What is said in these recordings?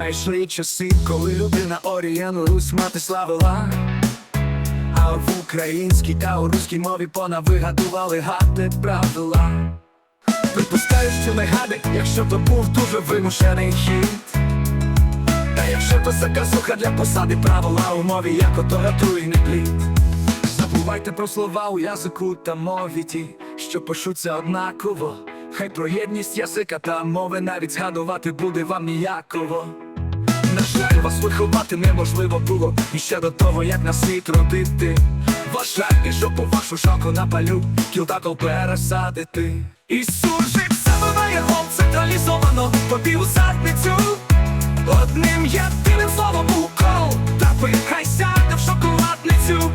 А йшли часи, коли людина Орієну Русь мати славила. А в українській та у руській мові понавигадували гади правила. Припускаю, що не гади, якщо то був дуже вимушений хід. Та якщо то заказуха для посади правила у мові, як ото ратруйний плід. Забувайте про слова у язику та мові ті, що пишуться однаково. Хай про єдність язика та мови навіть згадувати буде вам ніяково. Вас виховати неможливо було. І ще до того, як на світ родити. Вважайте, що по вашу шаку напалю Кілдакол пересадити. І суржик забиває гол централізовано Побів у задницю. Одним єдиним словом укол Та хай сяде в шоколадницю.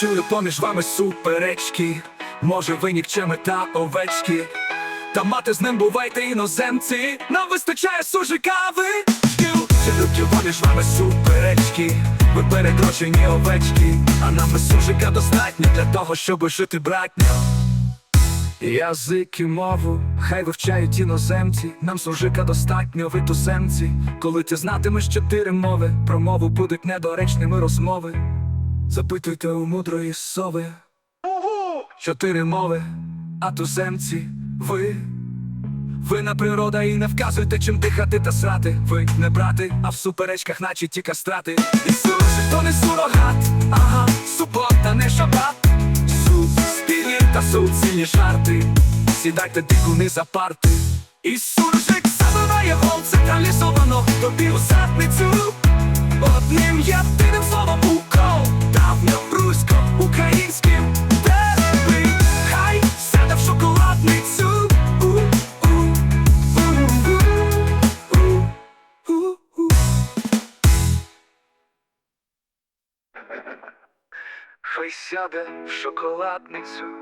Чую поміж вами суперечки. Може ви нікчеми та овечки. Та мати з ним бувайте іноземці. Нам вистачає сужикави Шкіл Чи люблю поміж вами суперечки Ви перекрочені овечки А нам сужика достатньо для того, щоб жити братньо Язик і мову, хай вивчають іноземці, нам сужика достатньо ви туземці. Коли ти знатимеш чотири мови, про мову будуть недоречними розмови. Запитуйте у мудрої сови. Чотири мови, а туземці ви. Винна природа і не вказуйте, чим дихати та срати. Ви не брати, а в суперечках, наче ті кастрати. І суржик то не сурогат, ага, субота, не шабат. Су, спільні та суцільні жарти. Сідайте дикуни за парти. І суржик забиває гол централізовано тобі у задницю. Одним єдиним словом укол Хай сяде в шоколадницю